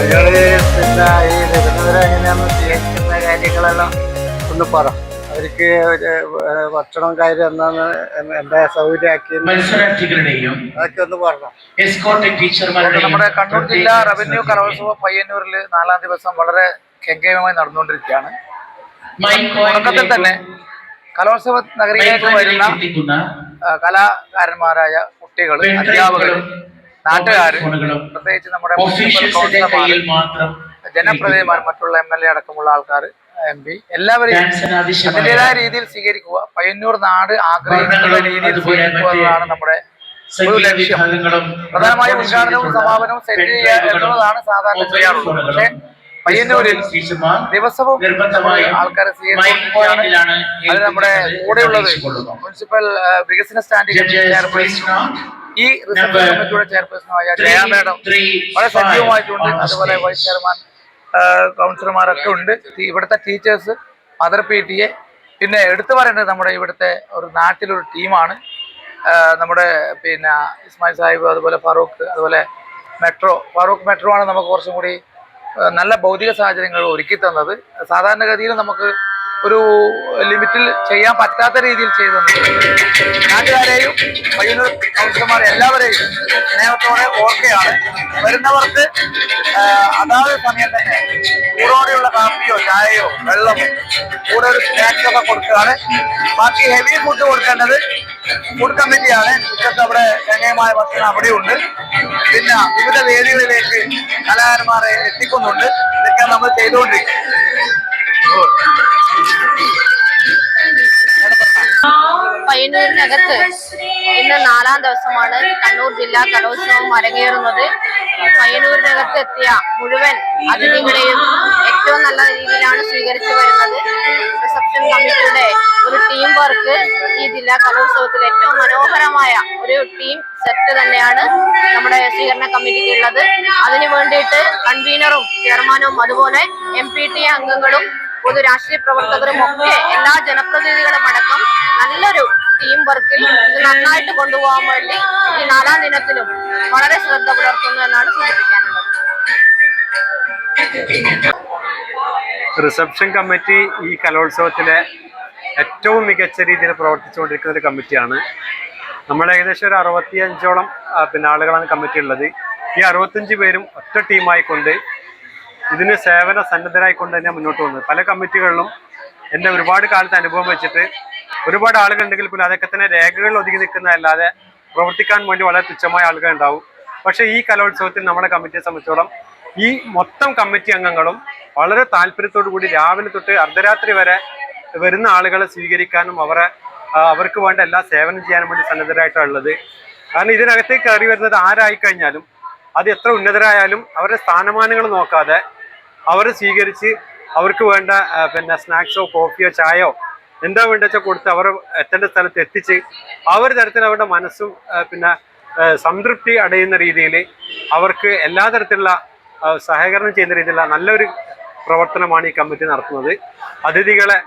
പിന്നെ ഈ കാര്യങ്ങളെല്ലാം ഒന്ന് പറ. അവർക്ക് ഒരു, ഭക്ഷണം കാര്യം എന്നാണ് എന്താ സൗകര്യമാക്കി മത്സരാർത്ഥികളുടെയും അതൊക്കെ ഒന്ന് പറഞ്ഞോ എസ്കോട്ട് ടീച്ചർമാരുടെ നമ്മുടെ കണ്ണൂർ ജില്ലാ റവന്യൂ കലോത്സവം പയ്യന്നൂരിൽ നാലാം ദിവസം വളരെ കെങ്കേമമായി നടന്നുകൊണ്ടിരിക്കുകയാണ്. തുടക്കത്തിൽ തന്നെ കലോത്സവ നഗരിയിലേക്ക് വരുന്ന കലാകാരന്മാരായ കുട്ടികൾ അധ്യാപകർ നാട്ടുകാർ പ്രത്യേകിച്ച് നമ്മുടെ ജനപ്രതിനിധിമാർ മറ്റുള്ള എം എൽ എ അടക്കമുള്ള ആൾക്കാർ എം പി എല്ലാവരെയും അതിന്റെതായ രീതിയിൽ സ്വീകരിക്കുക. പയ്യന്നൂർ നാട് ആഗ്രഹിക്കുന്ന രീതിയിൽ സ്വീകരിക്കുക എന്നതാണ് നമ്മുടെ ഒരു ലക്ഷ്യം. പ്രധാനമായും ഉദ്ഘാടനവും സമാപനവും സെറ്റ് ചെയ്യുക എന്നുള്ളതാണ് സാധാരണ ചെയ്യാറുള്ളത്. പക്ഷേ പയ്യന്നൂരിൽ ദിവസവും നിർബന്ധമായി ആൾക്കാരെ സ്വീകരിക്കുകയാണ് അത് നമ്മുടെ കൂടെയുള്ളത് മുനിസിപ്പൽ വികസന സ്റ്റാൻഡിംഗ് ചെയർപേഴ്സൺ. ഈ Number കമ്മിറ്റിയുടെ ചെയർപേഴ്സണായ ജയ മാഡം വളരെ സജീവമായിട്ടുണ്ട്. അതുപോലെ വൈസ് ചെയർമാൻ കൗൺസിലർമാരൊക്കെ ഉണ്ട്. ഇവിടുത്തെ teachers mother P T A പിന്നെ എടുത്തു പറയേണ്ടത് നമ്മുടെ ഇവിടുത്തെ ഒരു നാട്ടിലൊരു ടീമാണ്. നമ്മുടെ പിന്നെ ഇസ്മായിൽ സാഹിബ് അതുപോലെ ഫറൂഖ് അതുപോലെ മെട്രോ. ഫറൂഖ് മെട്രോ ആണ് നമുക്ക് കുറച്ചും കൂടി നല്ല ഭൗതിക സാഹചര്യങ്ങൾ ഒരുക്കി തന്നത്. സാധാരണഗതിയിൽ നമുക്ക് ഒരു ലിമിറ്റിൽ ചെയ്യാൻ പറ്റാത്ത രീതിയിൽ ചെയ്തു തന്നത് നാട്ടുകാരെയും പയ്യന്നൂർ കൗൺസിലർമാർ എല്ലാവരെയും സ്നേഹത്തോടെ ഓർക്കെയാണ് വരുന്നവർക്ക് അതാത് സമയം തന്നെ ചൂടോടെയുള്ള കാപ്പിയോ ചായയോ വെള്ളമോ കൂടെ ഒരു സ്നാക്സ് ഒക്കെ കൊടുക്കുകയാണ്. ബാക്കി ഹെവി ഫുഡ് കൊടുക്കേണ്ടത് ഫുഡ് കമ്മിറ്റിയാണ് ഉച്ചയ്ക്ക് അവിടെ ഗണ്യമായ ഭക്ഷണം അവിടെയുണ്ട്. പിന്നെ വിവിധ വേദികളിലേക്ക് കലാകാരന്മാരെ എത്തിക്കുന്നുണ്ട്. ഇതൊക്കെ നമ്മൾ ചെയ്തുകൊണ്ടിരിക്കും. പയ്യന്നൂരിനകത്ത് ഇന്ന് നാലാം ദിവസമാണ് കണ്ണൂർ ജില്ലാ കലോത്സവം അരങ്ങേറുന്നത്. പയ്യന്നൂരിനകത്ത് എത്തിയ മുഴുവൻ അതിഥികളെയും ഏറ്റവും നല്ല രീതിയിലാണ് സ്വീകരിച്ചു വരുന്നത്. റിസപ്ഷൻ കമ്മിറ്റിയുടെ ഒരു ടീം വർക്ക് ഈ ജില്ലാ കലോത്സവത്തിൽ ഏറ്റവും മനോഹരമായ ഒരു ടീം സെറ്റ് തന്നെയാണ് നമ്മുടെ സ്വീകരണ കമ്മിറ്റിക്ക് ഉള്ളത്. അതിനു വേണ്ടിയിട്ട് കൺവീനറും ചെയർമാനും അതുപോലെ എം പി ടി അംഗങ്ങളും പൊതു രാഷ്ട്രീയ പ്രവർത്തകരും ഒക്കെ എല്ലാ ജനപ്രതിനിധികളും അടക്കം നല്ലൊരു ടീം വർക്കിൽ ഇത് നന്നായിട്ട് കൊണ്ടുപോകാൻ വേണ്ടി ഈ നാലാം ദിനത്തിലും വളരെ ശ്രദ്ധ പുലർത്തുന്നു എന്നാണ് റിസപ്ഷൻ കമ്മിറ്റി ഈ കലോത്സവത്തിലെ ഏറ്റവും മികച്ച രീതിയിൽ പ്രവർത്തിച്ചുകൊണ്ടിരിക്കുന്ന ഒരു കമ്മിറ്റിയാണ്. നമ്മൾ ഏകദേശം ഒരു അറുപത്തിയഞ്ചോളം പിന്നെ ആളുകളാണ് കമ്മിറ്റി ഉള്ളത് ഈ അറുപത്തഞ്ച് പേരും ഒറ്റ ടീമായിക്കൊണ്ട് ഇതിന് സേവന സന്നദ്ധരായിക്കൊണ്ട് തന്നെ മുന്നോട്ട് പോകുന്നത്. പല കമ്മിറ്റികളിലും എന്റെ ഒരുപാട് കാലത്ത് അനുഭവം വെച്ചിട്ട് ഒരുപാട് ആളുകൾ ഉണ്ടെങ്കിൽ പോലും അതൊക്കെ തന്നെ രേഖകളിൽ ഒതുങ്ങി നിൽക്കുന്നതല്ലാതെ പ്രവർത്തിക്കാൻ വേണ്ടി വളരെ തുച്ഛമായ ആളുകൾ ഉണ്ടാവും പക്ഷേ ഈ കലോത്സവത്തിൽ നമ്മുടെ കമ്മിറ്റിയെ സംബന്ധിച്ചോളം ഈ മൊത്തം കമ്മിറ്റി അംഗങ്ങളും വളരെ താല്പര്യത്തോടു കൂടി രാവിലെ തൊട്ട് അർദ്ധരാത്രി വരെ വരുന്ന ആളുകളെ സ്വീകരിക്കാനും അവരെ അവർക്ക് വേണ്ട എല്ലാ സേവനം ചെയ്യാനും വേണ്ടി സന്നദ്ധരായിട്ടാണ് ഉള്ളത്. കാരണം ഇതിനകത്തേക്ക് കയറി വരുന്നത് ആരായി കഴിഞ്ഞാലും അത് എത്ര ഉന്നതരായാലും അവരുടെ സ്ഥാനമാനങ്ങൾ നോക്കാതെ അവരെ സ്വീകരിച്ച് അവർക്ക് വേണ്ട പിന്നെ സ്നാക്സോ കോഫിയോ ചായയോ എന്താ വേണ്ട കൊടുത്ത് അവർ എത്തേണ്ട സ്ഥലത്ത് എത്തിച്ച് ആ ഒരു തരത്തിൽ അവരുടെ മനസ്സും പിന്നെ സംതൃപ്തി അടയുന്ന രീതിയിൽ അവർക്ക് എല്ലാ തരത്തിലുള്ള സഹകരണം ചെയ്യുന്ന രീതിയിലുള്ള നല്ലൊരു പ്രവർത്തനമാണ് ഈ കമ്മിറ്റി നടത്തുന്നത്. അതിഥികളെ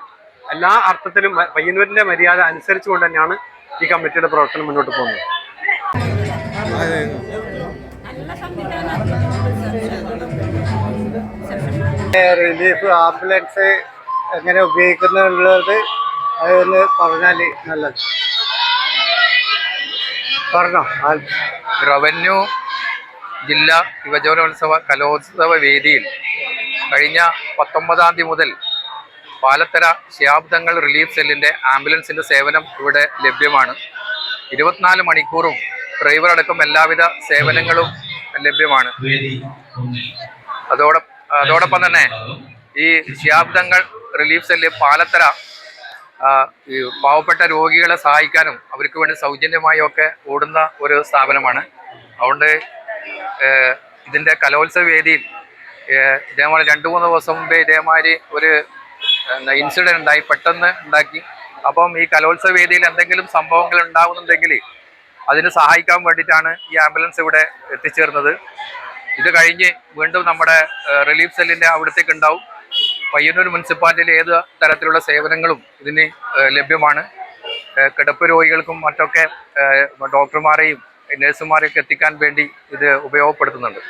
എല്ലാ അർത്ഥത്തിലും പയ്യന്നൂരിന്റെ മര്യാദ മര്യാദ അനുസരിച്ചുകൊണ്ട് തന്നെയാണ് ഈ കമ്മിറ്റിയുടെ പ്രവർത്തനം മുന്നോട്ട് പോകുന്നത്. റിലീഫ് ആംബുലൻസ് എങ്ങനെ ഉപയോഗിക്കുന്നുള്ളത് അതൊന്ന് പറഞ്ഞാൽ നല്ലത്. പറഞ്ഞോ റവന്യൂ ജില്ലാ യുവജനോത്സവ കലോത്സവ വേദിയിൽ കഴിഞ്ഞ പത്തൊമ്പതാം തീയതി മുതൽ പാലത്തര ശിയാബ്ദങ്ങൾ റിലീഫ് സെല്ലിന്റെ ആംബുലൻസിന്റെ സേവനം ഇവിടെ ലഭ്യമാണ്. ഇരുപത്തിനാല് മണിക്കൂറും ഡ്രൈവർ അടക്കം എല്ലാവിധ സേവനങ്ങളും ലഭ്യമാണ്. അതോടൊപ്പം അതോടൊപ്പം തന്നെ ഈ ശാബ്ദങ്ങൾ റിലീഫ് സെല്ല് പാലത്തര ഈ പാവപ്പെട്ട രോഗികളെ സഹായിക്കാനും അവർക്ക് വേണ്ടി സൗജന്യമായി ഒക്കെ ഓടുന്ന ഒരു സ്ഥാപനമാണ്. അതുകൊണ്ട് ഇതിന്റെ കലോത്സവ വേദിയിൽ ഇതേമാതിരി രണ്ട് മൂന്ന് ദിവസം മുമ്പേ ഇതേമാതിരി ഒരു ഇൻസിഡന്റ് ഉണ്ടായി പെട്ടെന്ന് ഉണ്ടാക്കി. അപ്പം ഈ കലോത്സവ വേദിയിൽ എന്തെങ്കിലും സംഭവങ്ങൾ ഉണ്ടാകുന്നുണ്ടെങ്കിൽ അതിന് സഹായിക്കാൻ വേണ്ടിയിട്ടാണ് ഈ ആംബുലൻസ് ഇവിടെ എത്തിച്ചേർന്നത്. ഇത് കഴിഞ്ഞ് വീണ്ടും നമ്മുടെ റിലീഫ് സെല്ലിന്റെ അവിടത്തേക്ക് ഉണ്ടാവും പയ്യന്നൂർ മുനിസിപ്പാലിറ്റിയിൽ ഏത് തരത്തിലുള്ള സേവനങ്ങളും ഇതിന് ലഭ്യമാണ്. കിടപ്പ് രോഗികൾക്കും മറ്റൊക്കെ ഡോക്ടർമാരെയും നഴ്സുമാരെയൊക്കെ എത്തിക്കാൻ വേണ്ടി ഇത് ഉപയോഗപ്പെടുത്തുന്നുണ്ട്.